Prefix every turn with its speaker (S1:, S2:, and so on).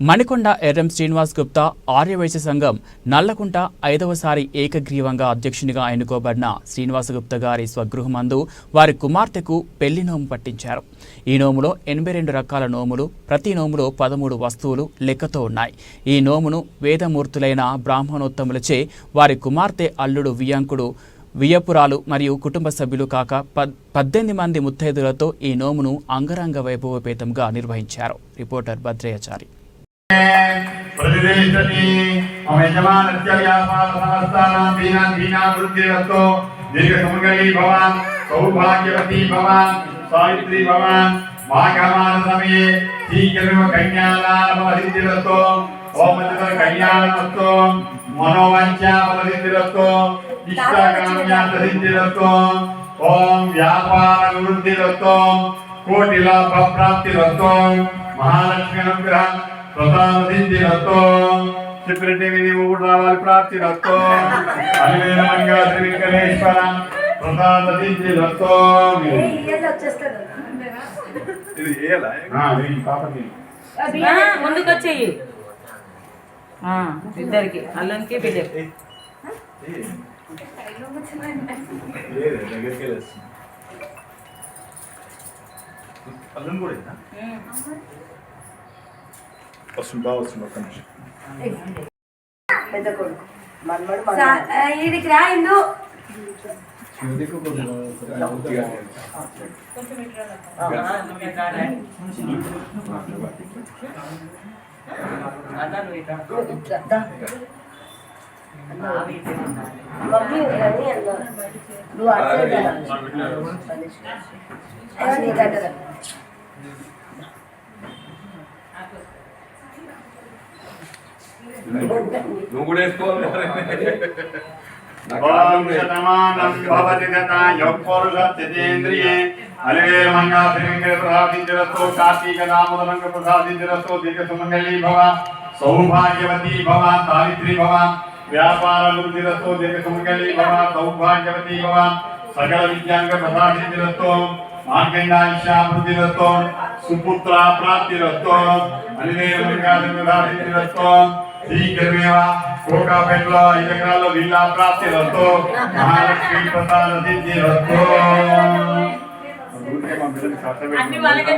S1: మణికొండ ఎర్రం శ్రీనివాస్ గుప్తా ఆర్యవైశ్య సంఘం నల్లకుంట ఐదవసారి ఏకగ్రీవంగా అధ్యక్షునిగా ఎన్నుకోబడిన శ్రీనివాస గుప్తా గారి స్వగృహమందు వారి కుమార్తెకు పెళ్ళి నోము పట్టించారు. ఈ నోములో ఎనభై రెండు రకాల నోములు ప్రతి నోములో పదమూడు వస్తువులు లెక్కతో ఉన్నాయి. ఈ నోమును వేదమూర్తులైన బ్రాహ్మణోత్తములచే వారి కుమార్తె అల్లుడు వియాంకుడు వియ్యపురాలు మరియు కుటుంబ సభ్యులు కాక పద్ పద్దెనిమిది మంది ముత్తైదులతో ఈ నోమును అంగరంగ వైభవపేతంగా నిర్వహించారు. రిపోర్టర్ భద్రయాచారి
S2: ప్రతిదేశని మమ యజమానస్యాపాదసమస్తానాం దీనాం దీనాం వృద్ధిరస్తో దీర్ఘసుమంగళీ భవాన్ సౌభాగ్యవతీ భవాన్ సావిత్రి భవాన్ మాఘమాన సమయే శీఘ్రమివ కన్యాలాభవసిద్ధిరస్తో ఓమతిర కళ్యాణస్తో మనోవంచాభవసిద్ధిరస్తో ఇష్టాకామ్యాంతసిద్ధిరస్తో ఓం వ్యాపార వృద్ధిరస్తో కోటిలాభ ప్రాప్తిరస్తో మహాలక్ష్మి అనుగ్రహం ప్రసాదించి రత్తో చిత్రటి విధి మూడు రావాలి ప్రాప్తి రత్తో అనివేదంగా శ్రీ వెంకటేశ్వర ప్రసాదించి రత్తో ఇది ఏలా పాపకి.
S3: ముందుకు వచ్చేయి. ఇద్దరికి. అల్లంకి బిడ్డకి
S2: అల్లం కూడా? వస్తుంది బాగా వస్తుంది ఒక్క నిమిషం.
S4: పెద్ద కొడుకు. మన్మడు
S5: రా ఇందు.
S4: మమ్మీ అని నువ్వు అట్లే
S6: నువ్వు కూడా వేసుకోవాలి
S2: అలివే మంగా శ్రీంగ ప్రసాదించరతో కార్తీక దామోదరంగ ప్రసాదించరతో దీర్ఘ సుమంగళీ భవ సౌభాగ్యవతి భవ సావిత్రి భవ వ్యాపార వృద్ధిరతో దీర్ఘ సుమంగళీ భవ సౌభాగ్యవతి భవ సకల విద్యాంగ ప్రసాదించరతో మార్గంగాయిషాభివృద్ధిరతో సుపుత్ర ప్రాప్తిరతో అలివే మంగా ప్రసాదించరతో శీఘ్రమేవ కోకాపేటలో ఐదు ఎకరాల్లో విల్లా ప్రాప్తి రద్దు మహాలక్ష్మి ప్రసాద సిద్ధి
S3: అన్ని వాళ్ళకే